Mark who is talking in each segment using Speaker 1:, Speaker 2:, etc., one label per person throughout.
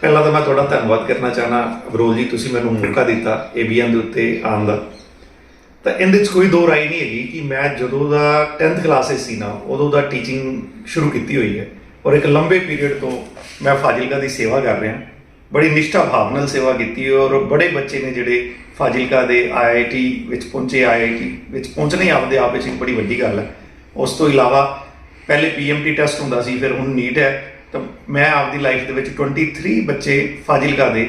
Speaker 1: ਪਹਿਲਾਂ ਤਾਂ ਮੈਂ ਤੁਹਾਡਾ ਧੰਨਵਾਦ ਕਰਨਾ ਚਾਹਨਾ। ਅਬਰੋਲ ਜੀ, ਤੁਸੀਂ ਮੈਨੂੰ ਮੌਕਾ ਦਿੱਤਾ ਏਬੀਐਨ ਦੇ ਉੱਤੇ ਆਉਣ ਦਾ। ਤਾਂ ਇਹਦੇ 'ਚ ਕੋਈ ਦੋ ਰਾਏ ਨਹੀਂ ਹੈਗੀ ਕਿ ਮੈਂ ਜਦੋਂ ਦਾ 10th ਕਲਾਸ ਸੀ ਨਾ, ਉਦੋਂ ਦਾ ਟੀਚਿੰਗ ਸ਼ੁਰੂ ਕੀਤੀ ਹੋਈ ਹੈ। ਔਰ ਇੱਕ ਲੰਬੇ ਪੀਰੀਅਡ ਤੋਂ ਮੈਂ ਫਾਜ਼ਿਲਕਾ ਦੀ ਸੇਵਾ ਕਰ ਰਿਹਾ। ਬੜੀ ਨਿਸ਼ਠਾ ਭਾਵ ਨਾਲ ਸੇਵਾ ਕੀਤੀ ਔਰ ਬੜੇ ਬੱਚੇ ਨੇ ਜਿਹੜੇ ਫਾਜ਼ਿਲਕਾ ਦੇ ਆਈਆਈਟੀ ਵਿੱਚ ਪਹੁੰਚੇ ਆਈਆਈਟੀ ਵਿੱਚ ਪਹੁੰਚਣੇ ਆਪਦੇ ਆਪ ਵਿੱਚ ਇੱਕ ਬੜੀ ਵੱਡੀ ਗੱਲ ਹੈ। ਉਸ ਤੋਂ ਇਲਾਵਾ ਪਹਿਲੇ ਪੀਐਮਟੀ ਟੈਸਟ ਹੁੰਦਾ ਸੀ, ਫਿਰ ਹੁਣ ਨੀਟ ਹੈ। ਤਾਂ ਮੈਂ ਆਪਦੀ ਲਾਈਫ ਦੇ ਵਿੱਚ 23 ਬੱਚੇ ਫਾਜ਼ਿਲਕਾ ਦੇ,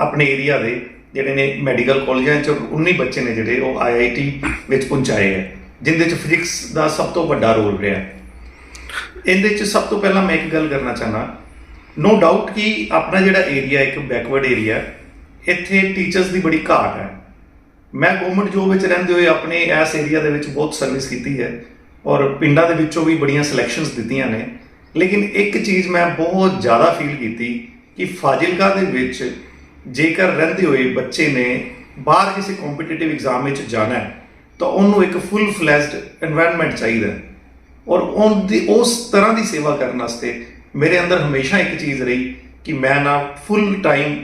Speaker 1: ਆਪਣੇ ਏਰੀਆ ਦੇ, ਜਿਹੜੇ ਨੇ ਮੈਡੀਕਲ ਕਾਲਜਾਂ ਚ 19 ਬੱਚੇ ਨੇ ਜਿਹੜੇ ਉਹ ਆਈਆਈਟੀ ਵਿੱਚ ਪਹੁੰਚਾਏ ਹੈ, ਜਿੰਦੇ ਚ ਫਿਜ਼ਿਕਸ ਦਾ ਸਭ ਤੋਂ ਵੱਡਾ ਰੋਲ ਰਿਹਾ ਇਹਦੇ ਚ ਸਭ ਤੋਂ ਪਹਿਲਾਂ ਮੈਂ ਇੱਕ ਗੱਲ ਕਰਨਾ ਚਾਹਨਾ ਨੋ ਡਾਊਟ ਕਿ ਆਪਣਾ ਜਿਹੜਾ ਏਰੀਆ ਇੱਕ ਬੈਕਵਰਡ ਏਰੀਆ ਇੱਥੇ ਟੀਚਰਸ ਦੀ ਬੜੀ ਘਾਟ ਹੈ। ਮੈਂ ਗਵਰਨਮੈਂਟ ਜੋਬ ਵਿੱਚ ਰਹਿੰਦੇ ਹੋਏ ਆਪਣੇ ਇਸ ਏਰੀਆ ਦੇ ਵਿੱਚ ਬਹੁਤ ਸਰਵਿਸ ਕੀਤੀ ਹੈ, ਔਰ ਪਿੰਡਾਂ ਦੇ ਵਿੱਚੋਂ ਵੀ ਬੜੀਆਂ ਸਿਲੈਕਸ਼ਨਸ ਦਿੱਤੀਆਂ ਨੇ। ਲੇਕਿਨ ਇੱਕ ਚੀਜ਼ ਮੈਂ ਬਹੁਤ ਜ਼ਿਆਦਾ ਫੀਲ ਕੀਤੀ ਕਿ ਫਾਜ਼ਿਲਕਾ ਦੇ ਵਿੱਚ ਜੇਕਰ ਰਹਿੰਦੇ ਹੋਏ ਬੱਚੇ ਨੇ ਬਾਹਰ ਕਿਸੇ ਕੰਪੀਟੀਟਿਵ ਐਗਜ਼ਾਮ ਵਿੱਚ ਜਾਣਾ ਤਾਂ ਉਹਨੂੰ ਇੱਕ ਫੁੱਲ ਫਲੈਸ਼ਡ এনवायरमेंट ਚਾਹੀਦਾ ਔਰ ਉਹਦੀ, ਉਸ ਤਰ੍ਹਾਂ ਦੀ ਸੇਵਾ ਕਰਨ ਵਾਸਤੇ ਮੇਰੇ ਅੰਦਰ ਹਮੇਸ਼ਾ ਇੱਕ ਚੀਜ਼ ਰਹੀ ਕਿ ਮੈਂ ਨਾ ਫੁੱਲ ਟਾਈਮ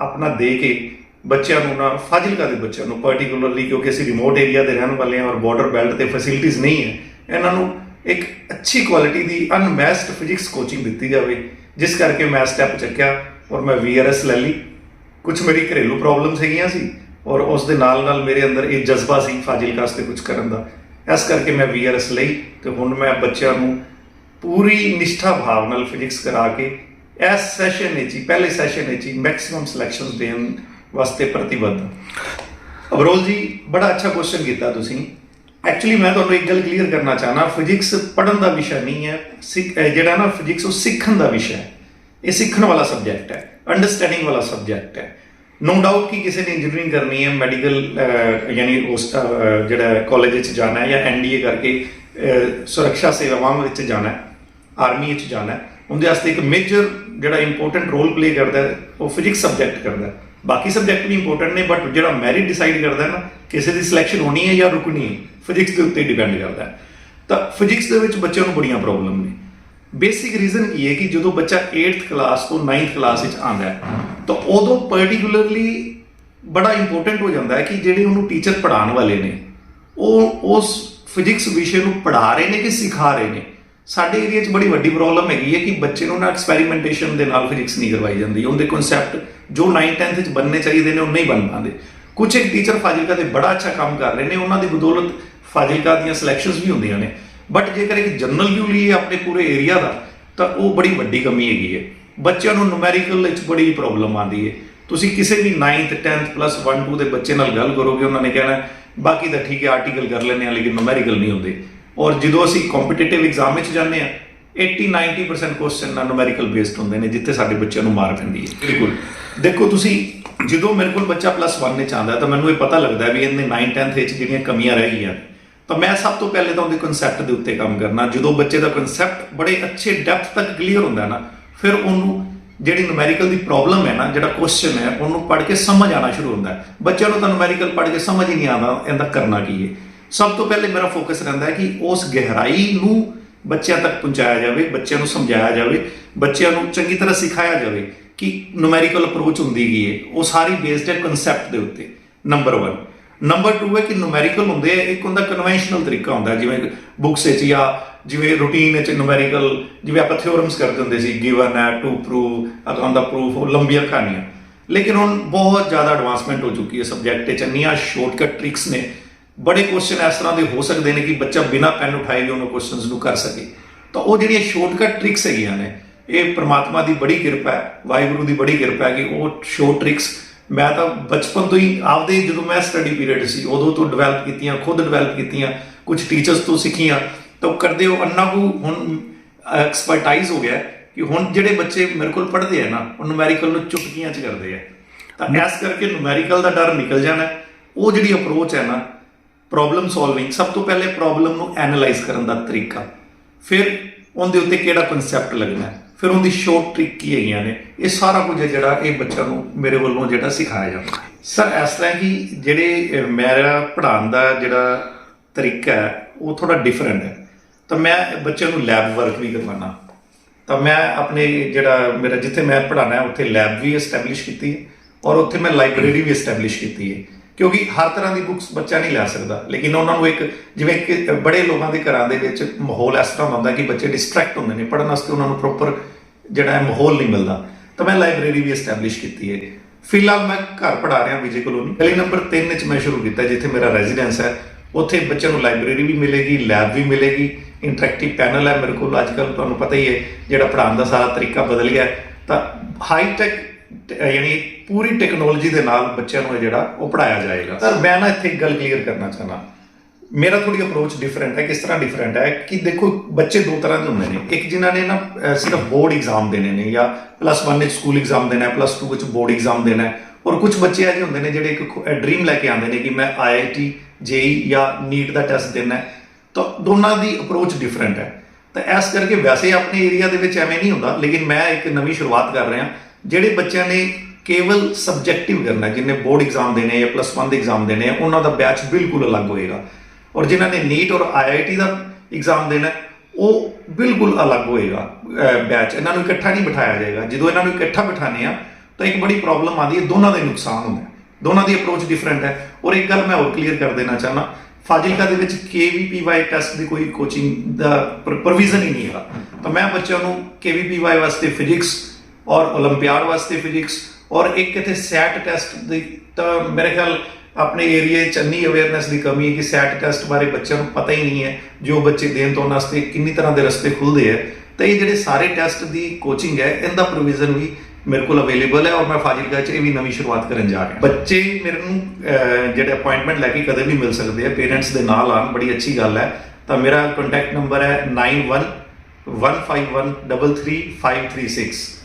Speaker 1: ਆਪਣਾ ਦੇ ਕੇ ਬੱਚਿਆਂ ਨੂੰ ਨਾ, ਫਾਜ਼ਿਲਕਾ ਦੇ ਬੱਚਿਆਂ ਨੂੰ ਪਾਰਟਿਕੂਲਰਲੀ ਕਿਉਂਕਿ ਅਸੀਂ ਰਿਮੋਟ ਏਰੀਆ ਦੇ ਰਹਿਣ ਵਾਲੇ ਹਾਂ ਔਰ ਬਾਰਡਰ ਬੈਲਟ ਤੇ ਫੈਸਿਲਿਟੀਆਂ ਨਹੀਂ ਹੈ, ਇਹਨਾਂ ਨੂੰ ਇੱਕ ਅੱਛੀ ਕੁਆਲਿਟੀ ਦੀ ਅਨਮੈਸਡ ਫਿਜ਼ਿਕਸ ਕੋਚਿੰਗ ਦਿੱਤੀ ਜਾਵੇ, ਜਿਸ ਕਰਕੇ ਮੈਂ ਸਟੈਪ ਚੱਕਿਆ ਔਰ ਮੈਂ ਵੀਆਰਐਸ ਲੈ ਲਈ। ਕੁਝ ਮੇਰੀ ਘਰੇਲੂ ਪ੍ਰੋਬਲਮਸ ਹੈਗੀਆਂ ਸੀ ਔਰ ਉਸ ਦੇ ਨਾਲ ਨਾਲ ਮੇਰੇ ਅੰਦਰ ਇਹ ਜਜ਼ਬਾ ਸੀ ਫਾਜ਼ਿਲਕਾ ਵਾਸਤੇ ਕੁਝ ਕਰਨ ਦਾ। ਇਸ ਕਰਕੇ ਮੈਂ ਵੀਆਰਐਸ ਲਈ ਤੇ ਹੁਣ ਮੈਂ ਬੱਚਿਆਂ ਨੂੰ ਪੂਰੀ ਨਿਸ਼ਠਾ ਭਾਵ ਨਾਲ ਫਿਜ਼ਿਕਸ ਕਰਾ ਕੇ ਇਸ ਸੈਸ਼ਨ ਵਿੱਚ ਹੀ, ਪਹਿਲੇ ਸੈਸ਼ਨ ਵਿੱਚ ਹੀ ਮੈਕਸਿਮਮ ਸਿਲੈਕਸ਼ਨਸ ਦੇਣ ਵਾਸਤੇ ਪ੍ਰਤੀਬੱਧ ਹਾਂ। ਅਬਰੋਲ ਜੀ, ਬੜਾ ਅੱਛਾ ਕੁਐਸਚਨ ਕੀਤਾ ਤੁਸੀਂ। ਐਕਚੁਅਲੀ ਮੈਂ ਤੁਹਾਨੂੰ ਇੱਕ ਗੱਲ ਕਲੀਅਰ ਕਰਨਾ ਚਾਹਨਾ ਫਿਜ਼ਿਕਸ ਪੜ੍ਹਨ ਦਾ ਵਿਸ਼ਾ ਨਹੀਂ ਹੈ, ਸਿੱਖ- ਜਿਹੜਾ ਨਾ ਫਿਜ਼ਿਕਸ ਉਹ ਸਿੱਖਣ ਦਾ ਵਿਸ਼ਾ ਹੈ। ਇਹ ਸਿੱਖਣ ਵਾਲਾ ਸਬਜੈਕਟ ਹੈ ਅੰਡਰਸਟੈਂਡਿੰਗ ਵਾਲਾ ਸਬਜੈਕਟ ਹੈ। ਨੋ ਡਾਊਟ ਕਿ ਕਿਸੇ ਨੇ ਇੰਜੀਨੀਅਰਿੰਗ ਕਰਨੀ ਹੈ ਮੈਡੀਕਲ ਯਾਨੀ ਉਸ ਜਿਹੜਾ ਕਾਲਜ ਵਿੱਚ ਜਾਣਾ ਹੈ ਜਾਂ ਐਨਡੀਏ ਕਰਕੇ ਸੁਰੱਖਿਆ ਸੇਵਾਵਾਂ ਵਿੱਚ ਜਾਣਾ ਹੈ ਆਰਮੀ ਵਿੱਚ ਜਾਣਾ ਹੈ। ਉਹਦੇ ਵਾਸਤੇ ਇੱਕ ਮੇਜਰ ਜਿਹੜਾ ਇੰਪੋਰਟੈਂਟ ਰੋਲ ਪਲੇ ਕਰਦਾ ਹੈ, ਉਹ ਫਿਜ਼ਿਕਸ ਸਬਜੈਕਟ ਕਰਦਾ ਹੈ। ਬਾਕੀ ਸਬਜੈਕਟ ਵੀ ਇੰਪੋਰਟੈਂਟ ਨੇ ਬਟ ਜਿਹੜਾ ਮੈਰਿਟ ਡਿਸਾਈਡ ਕਰਦਾ ਨਾ, ਕਿਸੇ ਦੀ ਸਿਲੈਕਸ਼ਨ ਹੋਣੀ ਹੈ ਜਾਂ ਰੁਕਣੀ ਹੈ ਫਿਜ਼ਿਕਸ ਦੇ ਉੱਤੇ ਡਿਪੈਂਡ ਕਰਦਾ ਹੈ। ਤਾਂ ਫਿਜ਼ਿਕਸ ਦੇ ਵਿੱਚ ਬੱਚਿਆਂ ਨੂੰ ਬੜੀਆਂ ਪ੍ਰੋਬਲਮ ਨੇ। ਬੇਸਿਕ ਰੀਜ਼ਨ ਇਹ ਹੈ ਕਿ ਜਦੋਂ ਬੱਚਾ 8th ਕਲਾਸ ਤੋਂ 9th ਕਲਾਸ ਵਿੱਚ ਆਉਂਦਾ ਹੈ, ਤਾਂ ਉਦੋਂ ਪਾਰਟਿਕੂਲਰਲੀ ਬੜਾ ਇੰਪੋਰਟੈਂਟ ਹੋ ਜਾਂਦਾ ਹੈ ਕਿ ਜਿਹੜੇ ਉਹਨੂੰ ਟੀਚਰ ਪੜ੍ਹਾਉਣ ਵਾਲੇ ਨੇ, ਉਹ ਉਸ ਫਿਜ਼ਿਕਸ ਵਿਸ਼ੇ ਨੂੰ ਪੜ੍ਹਾ ਰਹੇ ਨੇ ਕਿ ਸਿਖਾ ਰਹੇ ਨੇ। ਸਾਡੇ ਏਰੀਆ 'ਚ ਬੜੀ ਵੱਡੀ ਪ੍ਰੋਬਲਮ ਹੈਗੀ ਹੈ ਕਿ ਬੱਚੇ ਨੂੰ ਨਾ ਐਕਸਪੈਰੀਮੈਂਟੇਸ਼ਨ ਦੇ ਨਾਲ ਫਿਜ਼ਿਕਸ ਨਹੀਂ ਕਰਵਾਈ ਜਾਂਦੀ। ਉਹਦੇ ਕਨਸੈਪਟ ਜੋ 9 10th ਵਿੱਚ ਬਣਨੇ ਚਾਹੀਦੇ ਨੇ ਉਹ ਨਹੀਂ ਬਣ ਪਾਉਂਦੇ ਕੁਝ ਇੱਕ ਟੀਚਰ ਫਾਜ਼ਿਲਕਾ ਦੇ ਬੜਾ ਅੱਛਾ ਕੰਮ ਕਰ ਰਹੇ ਨੇ, ਉਹਨਾਂ ਦੀ ਬਦੌਲਤ ਫਾਜ਼ਿਲਕਾ ਦੀਆਂ ਸਿਲੈਕਸ਼ਨਸ ਵੀ ਹੁੰਦੀਆਂ ਨੇ। ਬਟ ਜੇਕਰ ਇੱਕ ਜਨਰਲ ਵਿਊ ਲਈਏ ਆਪਣੇ ਪੂਰੇ ਏਰੀਆ ਦਾ, ਤਾਂ ਉਹ ਬੜੀ ਵੱਡੀ ਕਮੀ ਹੈਗੀ ਹੈ। ਬੱਚਿਆਂ ਨੂੰ ਨੂਮੈਰੀਕਲ ਵਿੱਚ ਬੜੀ ਪ੍ਰੋਬਲਮ ਆਉਂਦੀ ਹੈ। ਤੁਸੀਂ ਕਿਸੇ ਵੀ 9th 10th ਪਲੱਸ 1 2 ਦੇ ਬੱਚੇ ਨਾਲ ਗੱਲ ਕਰੋਗੇ, ਉਹਨਾਂ ਨੇ ਕਹਿਣਾ, ਬਾਕੀ ਤਾਂ ਠੀਕ ਹੈ ਆਰਟੀਕਲ ਕਰ ਲੈਂਦੇ ਆ ਲੇਕਿਨ ਨੂਮੈਰੀਕਲ ਨਹੀਂ ਹੁੰਦੇ। ਔਰ ਜਦੋਂ ਅਸੀਂ ਕੰਪੀਟੀਟਿਵ ਐਗਜ਼ਾਮ ਵਿੱਚ ਜਾਂਦੇ ਆ 80 90% ਕੁਐਸਚਨ ਨਾ ਨੂਮੈਰੀਕਲ ਬੇਸਡ ਹੁੰਦੇ ਨੇ, ਜਿੱਥੇ ਸਾਡੇ ਬੱਚਿਆਂ ਨੂੰ ਮਾਰ ਪੈਂਦੀ ਹੈ। ਬਿਲਕੁਲ। ਦੇਖੋ, ਤੁਸੀਂ ਜਦੋਂ ਮੇਰੇ ਕੋਲ ਬੱਚਾ ਪਲੱਸ 1 ਵਿੱਚ ਆਉਂਦਾ ਤਾਂ ਮੈਨੂੰ ਇਹ ਪਤਾ ਲੱਗਦਾ ਵੀ ਇਹਨੇ 9 10th ਵਿੱਚ ਜਿਹੜੀਆਂ ਕਮੀਆਂ ਰਹਿ ਗਈਆਂ, ਤਾਂ ਮੈਂ ਸਭ ਤੋਂ ਪਹਿਲੇ ਤਾਂ ਉਹਦੇ ਕਨਸੈਪਟ ਦੇ ਉੱਤੇ ਕੰਮ ਕਰਨਾ। ਜਦੋਂ ਬੱਚੇ ਦਾ ਕਨਸੈਪਟ ਬੜੇ ਅੱਛੇ ਡੈਪਥ ਤੱਕ ਕਲੀਅਰ ਹੁੰਦਾ ਨਾ, ਫਿਰ ਉਹਨੂੰ ਜਿਹੜੀ ਨੂਮੈਰੀਕਲ ਦੀ ਪ੍ਰੋਬਲਮ ਹੈ ਨਾ, ਜਿਹੜਾ ਕੁਐਸਚਨ ਹੈ, ਉਹਨੂੰ ਪੜ੍ਹ ਕੇ ਸਮਝ ਆਣਾ ਸ਼ੁਰੂ ਹੁੰਦਾ ਬੱਚਿਆਂ ਨੂੰ ਤਾਂ ਨੂਮੈਰੀਕਲ ਪੜ੍ਹ ਕੇ ਸਮਝ ਹੀ ਨਹੀਂ ਆਉਂਦਾ, ਇਹਦਾ ਕਰਨਾ ਕੀ ਹੈ? ਸਭ ਤੋਂ ਪਹਿਲੇ ਮੇਰਾ ਫੋਕਸ ਰਹਿੰਦਾ ਹੈ ਕਿ ਉਸ ਗਹਿਰਾਈ ਨੂੰ ਬੱਚਿਆਂ ਤੱਕ ਪਹੁੰਚਾਇਆ ਜਾਵੇ, ਬੱਚਿਆਂ ਨੂੰ ਸਮਝਾਇਆ ਜਾਵੇ, ਬੱਚਿਆਂ ਨੂੰ ਚੰਗੀ ਤਰ੍ਹਾਂ ਸਿਖਾਇਆ ਜਾਵੇ ਕਿ ਨੂਮੈਰੀਕਲ ਅਪਰੋਚ ਹੁੰਦੀ ਕੀ ਹੈ। ਉਹ ਸਾਰੀ ਬੇਸਡ ਹੈ ਕਨਸੈਪਟ ਦੇ ਉੱਤੇ ਨੰਬਰ 1 ਨੰਬਰ 2 ਹੈ ਕਿ ਨੂਮੈਰੀਕਲ ਹੁੰਦੇ ਆ, ਇੱਕ ਹੁੰਦਾ ਕਨਵੈਨਸ਼ਨਲ ਤਰੀਕਾ ਹੁੰਦਾ, ਜਿਵੇਂ ਬੁੱਕਸ ਵਿੱਚ ਜਾਂ ਜਿਵੇਂ ਰੂਟੀਨ ਵਿੱਚ ਨੂਮੈਰੀਕਲ ਜਿਵੇਂ ਆਪਾਂ ਥਿਓਰਮਸ ਕਰਦੇ ਹੁੰਦੇ ਸੀ ਗਿਵਨ ਹੈ ਟੂ ਪ੍ਰੂਵ ਅਗਾਂ ਦਾ ਪ੍ਰੂਫ ਉਹ ਲੰਬੀਆਂ ਕਹਾਣੀਆਂ। ਲੇਕਿਨ ਹੁਣ ਬਹੁਤ ਜ਼ਿਆਦਾ ਐਡਵਾਂਸਮੈਂਟ ਹੋ ਚੁੱਕੀ ਹੈ ਸਬਜੈਕਟ ਵਿੱਚ, ਇੰਨੀਆਂ ਸ਼ਾਰਟਕਟ ਟ੍ਰਿਕਸ ਨੇ ਬੜੇ ਕੁਐਸਚਨ ਇਸ ਤਰ੍ਹਾਂ ਦੇ ਹੋ ਸਕਦੇ ਨੇ ਕਿ ਬੱਚਾ ਬਿਨਾਂ ਪੈਨ ਉਠਾਏ ਵੀ ਉਹਨਾਂ ਕੁਐਸਚਨਸ ਨੂੰ ਕਰ ਸਕੇ। ਤਾਂ ਉਹ ਜਿਹੜੀਆਂ ਸ਼ਾਰਟਕਟ ਟ੍ਰਿਕਸ ਹੈਗੀਆਂ ਨੇ, ਇਹ ਪ੍ਰਮਾਤਮਾ ਦੀ ਬੜੀ ਕਿਰਪਾ ਹੈ, ਵਾਹਿਗੁਰੂ ਦੀ ਬੜੀ ਕਿਰਪਾ ਹੈ ਕਿ ਉਹ ਸ਼ਾਰਟ ਟ੍ਰਿਕਸ ਮੈਂ ਤਾਂ ਬਚਪਨ ਤੋਂ ਹੀ ਆਪਦੇ ਜਦੋਂ ਮੈਂ ਸਟੱਡੀ ਪੀਰੀਅਡ ਸੀ, ਉਦੋਂ ਤੋਂ ਡਿਵੈਲਪ ਕੀਤੀਆਂ, ਖੁਦ ਡਿਵੈਲਪ ਕੀਤੀਆਂ ਕੁਝ ਟੀਚਰਸ ਤੋਂ ਸਿੱਖੀਆਂ, ਤਾਂ ਕਰਦੇ ਹੋ ਅੰਨਾ ਕੁ ਹੁਣ ਐਕਸਪਰਟਾਈਜ਼ ਹੋ ਗਿਆ ਕਿ ਹੁਣ ਜਿਹੜੇ ਬੱਚੇ ਮੇਰੇ ਕੋਲ ਪੜ੍ਹਦੇ ਆ ਨਾ, ਉਹ ਨੂਮੈਰੀਕਲ ਨੂੰ ਚੁਟਕੀਆਂ 'ਚ ਕਰਦੇ ਆ। ਤਾਂ ਇਸ ਕਰਕੇ ਨੂਮੈਰੀਕਲ ਦਾ ਡਰ ਨਿਕਲ ਜਾਣਾ ਉਹ ਜਿਹੜੀ ਅਪਰੋਚ ਹੈ ਨਾ ਪ੍ਰੋਬਲਮ ਸੋਲਵਿੰਗ ਸਭ ਤੋਂ ਪਹਿਲੇ ਪ੍ਰੋਬਲਮ ਨੂੰ ਐਨਾਲਾਈਜ਼ ਕਰਨ ਦਾ ਤਰੀਕਾ। ਫਿਰ ਉਹਦੇ ਉੱਤੇ ਕਿਹੜਾ ਕਨਸੈਪਟ ਲੱਗਣਾ ਹੈ, ਫਿਰ ਉਹਦੀ ਸ਼ੋਰਟ ਟ੍ਰਿਕ ਕੀ ਹੈਗੀਆਂ ਨੇ? ਇਹ ਸਾਰਾ ਕੁਝ ਹੈ ਜਿਹੜਾ ਇਹ ਬੱਚਿਆਂ ਨੂੰ ਮੇਰੇ ਵੱਲੋਂ ਜਿਹੜਾ ਸਿਖਾਇਆ ਜਾਂਦਾ ਹੈ। ਸਰ ਇਸ ਤਰ੍ਹਾਂ ਕਿ ਜਿਹੜੇ ਮੇਰਾ ਪੜ੍ਹਾਉਣ ਦਾ ਜਿਹੜਾ ਤਰੀਕਾ ਹੈ ਉਹ ਥੋੜਾ ਡਿਫਰੈਂਟ ਹੈ। ਤਾਂ ਮੈਂ ਬੱਚਿਆਂ ਨੂੰ ਲੈਬ ਵਰਕ ਵੀ ਕਰਵਾਉਣਾ। ਤਾਂ ਮੈਂ ਆਪਣੇ ਜਿਹੜਾ ਮੇਰਾ ਜਿੱਥੇ ਮੈਂ ਪੜ੍ਹਾਉਣਾ ਹੈ ਉੱਥੇ ਲੈਬ ਵੀ ਐਸਟੈਬਲਿਸ਼ ਕੀਤੀ ਹੈ ਔਰ ਉੱਥੇ ਮੈਂ ਲਾਇਬ੍ਰੇਰੀ ਵੀ ਐਸਟੈਬਲਿਸ਼ ਕੀਤੀ ਹੈ। ਕਿਉਂਕਿ ਹਰ ਤਰ੍ਹਾਂ ਦੀ ਬੁੱਕਸ ਬੱਚਾ ਨਹੀਂ ਲੈ ਸਕਦਾ। ਲੇਕਿਨ ਉਹਨਾਂ ਨੂੰ ਇੱਕ, ਜਿਵੇਂ ਕਿ ਬੜੇ ਲੋਕਾਂ ਦੇ ਘਰਾਂ ਦੇ ਵਿੱਚ ਮਾਹੌਲ ਇਸ ਤਰ੍ਹਾਂ ਹੁੰਦਾ ਕਿ ਬੱਚੇ ਡਿਸਟਰੈਕਟ ਹੁੰਦੇ ਨੇ, ਪੜ੍ਹਨ ਵਾਸਤੇ ਉਹਨਾਂ ਨੂੰ ਪ੍ਰੋਪਰ ਜਿਹੜਾ ਹੈ ਮਾਹੌਲ ਨਹੀਂ ਮਿਲਦਾ। ਤਾਂ ਮੈਂ ਲਾਇਬ੍ਰੇਰੀ ਵੀ ਐਸਟੈਬਲਿਸ਼ ਕੀਤੀ ਹੈ। ਫਿਲਹਾਲ ਮੈਂ ਘਰ ਪੜ੍ਹਾ ਰਿਹਾ ਵਿਜੇ ਕਲੋਨੀ ਗਲੀ ਨੰਬਰ 3 ਵਿੱਚ ਮੈਂ ਸ਼ੁਰੂ ਕੀਤਾ, ਜਿੱਥੇ ਮੇਰਾ ਰੈਜ਼ੀਡੈਂਸ ਹੈ। ਉੱਥੇ ਬੱਚਿਆਂ ਨੂੰ ਲਾਇਬ੍ਰੇਰੀ ਵੀ ਮਿਲੇਗੀ ਲੈਬ ਵੀ ਮਿਲੇਗੀ ਇੰਟਰੈਕਟਿਵ ਪੈਨਲ ਹੈ ਮੇਰੇ ਕੋਲ। ਅੱਜ ਕੱਲ੍ਹ ਤੁਹਾਨੂੰ ਪਤਾ ਹੀ ਹੈ, ਜਿਹੜਾ ਪੜ੍ਹਾਉਣ ਦਾ ਸਾਰਾ ਤਰੀਕਾ ਬਦਲ ਗਿਆ। ਤਾਂ ਹਾਈ ਟੈਕ ਯਾਨੀ ਪੂਰੀ ਟੈਕਨੋਲੋਜੀ ਦੇ ਨਾਲ ਬੱਚਿਆਂ ਨੂੰ ਇਹ ਜਿਹੜਾ ਉਹ ਪੜਾਇਆ ਜਾਏਗਾ। ਸਰ, ਮੈਂ ਨਾ ਇੱਥੇ ਇੱਕ ਗੱਲ ਕਲੀਅਰ ਕਰਨਾ ਚਾਹਨਾ ਮੇਰਾ ਥੋੜੀ ਅਪਰੋਚ ਡਿਫਰੈਂਟ ਹੈ, ਕਿਸ ਤਰ੍ਹਾਂ ਡਿਫਰੈਂਟ ਹੈ ਕਿ ਦੇਖੋ, ਬੱਚੇ ਦੋ ਤਰ੍ਹਾਂ ਦੇ ਹੁੰਦੇ ਨੇ। ਇੱਕ ਜਿਨ੍ਹਾਂ ਨੇ ਨਾ ਸਿਰਫ ਬੋਰਡ ਐਗਜ਼ਾਮ ਦੇਣੇ ਨੇ ਜਾਂ ਪਲੱਸ 1 ਵਿੱਚ ਸਕੂਲ ਐਗਜ਼ਾਮ ਦੇਣਾ ਹੈ ਪਲੱਸ 2 ਵਿੱਚ ਬੋਰਡ ਐਗਜ਼ਾਮ ਦੇਣਾ ਹੈ। ਔਰ ਕੁਝ ਬੱਚੇ ਇਹੋ ਜਿਹੇ ਹੁੰਦੇ ਨੇ ਜਿਹੜੇ ਇੱਕ ਡ੍ਰੀਮ ਲੈ ਕੇ ਆਉਂਦੇ ਨੇ ਕਿ ਮੈਂ ਆਈਆਈਟੀ ਜੇਈ ਜਾਂ ਨੀਟ ਦਾ ਟੈਸਟ ਦੇਣਾ ਹੈ। ਤਾਂ ਦੋਨਾਂ ਦੀ ਅਪਰੋਚ ਡਿਫਰੈਂਟ ਹੈ। ਤਾਂ ਇਸ ਕਰਕੇ ਵੈਸੇ ਆਪਣੇ ਏਰੀਆ ਦੇ ਵਿੱਚ ਐਵੇਂ ਨਹੀਂ ਹੁੰਦਾ, ਲੇਕਿਨ ਮੈਂ ਇੱਕ ਨਵੀਂ ਸ਼ੁਰੂਆਤ ਕਰ ਰਿਹਾ। ਜਿਹੜੇ ਬੱਚਿਆਂ ਨੇ ਕੇਵਲ ਸਬਜੈਕਟਿਵ ਕਰਨਾ ਹੈ, ਜਿਹਨੇ ਬੋਰਡ ਐਗਜ਼ਾਮ ਦੇਣੇ ਜਾਂ ਪਲੱਸ 1 ਦੇ ਐਗਜ਼ਾਮ ਦੇਣੇ ਆ ਉਹਨਾਂ ਦਾ ਬੈਚ ਬਿਲਕੁਲ ਅਲੱਗ ਹੋਏਗਾ। ਔਰ ਜਿਨ੍ਹਾਂ ਨੇ ਨੀਟ ਔਰ ਆਈਆਈਟੀ ਦਾ ਐਗਜ਼ਾਮ ਦੇਣਾ ਉਹ ਬਿਲਕੁਲ ਅਲੱਗ ਹੋਏਗਾ ਬੈਚ ਇਹਨਾਂ ਨੂੰ ਇਕੱਠਾ ਨਹੀਂ ਬਿਠਾਇਆ ਜਾਏਗਾ। ਜਦੋਂ ਇਹਨਾਂ ਨੂੰ ਇਕੱਠਾ ਬਿਠਾਣੇ ਆ ਤਾਂ ਇੱਕ ਬੜੀ ਪ੍ਰੋਬਲਮ ਆਉਂਦੀ ਹੈ ਦੋਨਾਂ ਦੇ ਨੁਕਸਾਨ ਹੁੰਦਾ ਦੋਨਾਂ ਦੀ ਅਪਰੋਚ ਡਿਫਰੈਂਟ ਹੈ। ਔਰ ਇੱਕ ਗੱਲ ਮੈਂ ਹੋਰ ਕਲੀਅਰ ਕਰ ਦੇਣਾ ਚਾਹਨਾ ਫਾਜ਼ਿਲਕਾ ਦੇ ਵਿੱਚ KVPY ਟੈਸਟ ਦੀ ਕੋਈ ਕੋਚਿੰਗ ਦਾ ਪ੍ਰੋਵੀਜ਼ਨ ਹੀ ਨਹੀਂ ਹੈਗਾ। ਤਾਂ ਮੈਂ ਬੱਚਿਆਂ ਨੂੰ KVPY ਵਾਸਤੇ ਫਿਜ਼ਿਕਸ ਔਰ 올림픽 ਵਾਸਤੇ ਫਿਜ਼ਿਕਸ ਔਰ ਇੱਕ ਇੱਥੇ ਸੈਟ ਟੈਸਟ ਦੀ ਤਾਂ ਮੇਰੇ ਖਿਆਲ ਆਪਣੇ ਏਰੀਆ 'ਚ ਇੰਨੀ ਅਵੇਅਰਨੈਸ ਦੀ ਕਮੀ ਹੈ ਕਿ ਸੈਟ ਟੈਸਟ ਬਾਰੇ ਬੱਚਿਆਂ ਨੂੰ ਪਤਾ ਹੀ ਨਹੀਂ ਹੈ ਜੋ ਬੱਚੇ ਦੇਣ ਤੋਂ ਉਹਨਾਂ ਵਾਸਤੇ ਕਿੰਨੀ ਤਰ੍ਹਾਂ ਦੇ ਰਸਤੇ ਖੁੱਲਦੇ ਹੈ ਤਾਂ ਇਹ ਜਿਹੜੇ ਸਾਰੇ ਟੈਸਟ ਦੀ ਕੋਚਿੰਗ ਹੈ ਇਹਦਾ ਪ੍ਰੋਵੀਜ਼ਨ ਵੀ ਮੇਰੇ ਕੋਲ ਅਵੇਲੇਬਲ ਹੈ ਔਰ ਮੈਂ ਫਾਜ਼ਿਲਕਾ 'ਚ ਇਹ ਵੀ ਨਵੀਂ ਸ਼ੁਰੂਆਤ ਕਰਨ ਜਾ ਰਿਹਾ ਬੱਚੇ ਮੇਰੇ ਨੂੰ ਅਹ, ਜਿਹੜੇ ਅਪਾਇੰਟਮੈਂਟ ਲੈ ਕੇ ਕਦੇ ਵੀ ਮਿਲ ਸਕਦੇ ਆ ਪੇਰੈਂਟਸ ਦੇ ਨਾਲ ਆਉਣ ਬੜੀ ਅੱਛੀ ਗੱਲ ਹੈ ਤਾਂ ਮੇਰਾ ਕੰਟੈਕਟ ਨੰਬਰ ਹੈ 9115133536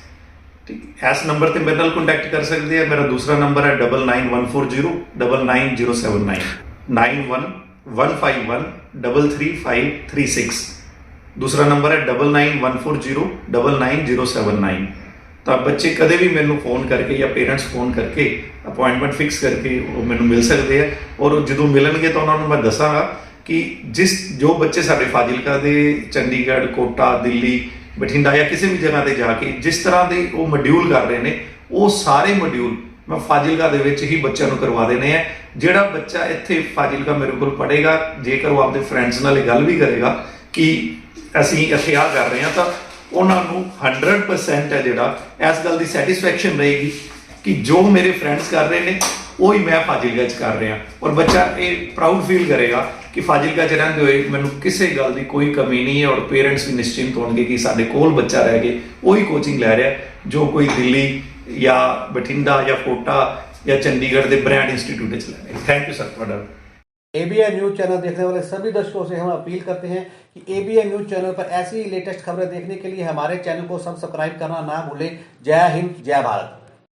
Speaker 1: ਠੀਕ। ਇਸ ਨੰਬਰ ਤੇ ਮੇਰੇ ਨਾਲ ਕੰਟੈਕਟ ਕਰ ਸਕਦੇ ਆ। ਮੇਰਾ ਦੂਸਰਾ ਨੰਬਰ ਹੈ 9914033579 9115133536 ਦੂਸਰਾ ਨੰਬਰ ਹੈ 9914099079 ਤਾਂ ਬੱਚੇ ਕਦੇ ਵੀ ਮੈਨੂੰ ਫੋਨ ਕਰਕੇ ਜਾਂ ਪੇਰੈਂਟਸ ਫੋਨ ਕਰਕੇ ਅਪਾਇੰਟਮੈਂਟ ਫਿਕਸ ਕਰਕੇ ਉਹ ਮੈਨੂੰ ਮਿਲ ਸਕਦੇ ਆ। ਔਰ ਜਦੋਂ ਮਿਲਣਗੇ ਤਾਂ ਉਹਨਾਂ ਨੂੰ ਮੈਂ ਦੱਸਾਂਗਾ ਕਿ ਜਿਸ ਜੋ ਬੱਚੇ ਸਾਡੇ ਫਾਜ਼ਿਲਕਾ ਦੇ, ਚੰਡੀਗੜ੍ਹ, ਕੋਟਾ, ਦਿੱਲੀ ਬਠਿੰਡਾ ਜਾਂ ਕਿਸੇ ਵੀ ਜਗ੍ਹਾ ਤੇ ਜਾ ਕੇ ਜਿਸ ਤਰ੍ਹਾਂ ਦੇ ਉਹ ਮੋਡਿਊਲ ਕਰ ਰਹੇ ਨੇ, ਉਹ ਸਾਰੇ ਮੋਡਿਊਲ ਮੈਂ ਫਾਜ਼ਿਲਕਾ ਦੇ ਵਿੱਚ ਹੀ ਬੱਚਿਆਂ ਨੂੰ ਕਰਵਾ ਦੇਣੇ ਆ। ਜਿਹੜਾ ਬੱਚਾ ਇੱਥੇ ਫਾਜ਼ਿਲਕਾ ਮੇਰੇ ਕੋਲ ਪੜ੍ਹੇਗਾ, ਜੇਕਰ ਉਹ ਆਪਣੇ ਫਰੈਂਡਸ ਨਾਲ ਇਹ ਗੱਲ ਵੀ ਕਰੇਗਾ ਕਿ ਅਸੀਂ ਇੱਥੇ ਆ ਕਰ ਰਹੇ ਹਾਂ, ਤਾਂ ਉਹਨਾਂ ਨੂੰ 100% ਹੈ ਜਿਹੜਾ ਇਸ ਗੱਲ ਦੀ ਸੈਟੀਸਫੈਕਸ਼ਨ ਰਹੇਗੀ ਕਿ ਜੋ ਮੇਰੇ ਫਰੈਂਡਸ ਕਰ ਰਹੇ ਨੇ ਉਹੀ ਮੈਂ ਫਾਜ਼ਿਲਕਾ 'ਚ ਕਰ ਰਿਹਾ ਔਰ ਬੱਚਾ ਇਹ ਪ੍ਰਾਊਡ ਫੀਲ ਕਰੇਗਾ ਕਿ ਫਾਜ਼ਿਲਕਾ 'ਚ ਰਹਿੰਦੇ ਹੋਏ ਮੈਨੂੰ ਕਿਸੇ ਗੱਲ ਦੀ ਕੋਈ ਕਮੀ ਨਹੀਂ ਹੈ ਔਰ ਪੇਰੈਂਟਸ ਵੀ ਨਿਸ਼ਚਿੰਤ ਹੋਣਗੇ ਕਿ ਸਾਡੇ ਕੋਲ ਬੱਚਾ ਰਹਿ ਕੇ ਉਹੀ ਕੋਚਿੰਗ ਲੈ ਰਿਹਾ ਜੋ ਕੋਈ ਦਿੱਲੀ ਜਾਂ ਬਠਿੰਡਾ ਜਾਂ ਕੋਟਾ ਜਾਂ ਚੰਡੀਗੜ੍ਹ ਦੇ ਬ੍ਰਾਂਡ ਇੰਸਟੀਚਿਊਟ ਵਿੱਚ ਲੈ ਰਿਹਾ ਥੈਂਕ ਯੂ ਸਰ ਤੁਹਾਡਾ
Speaker 2: एबीएन न्यूज चैनल देखने वाले सभी दर्शकों से हम अपील करते हैं कि एबीएन न्यूज चैनल पर ऐसी ही लेटेस्ट खबरें देखने के लिए हमारे चैनल को सब्सक्राइब करना ना भूलें जय हिंद जय भारत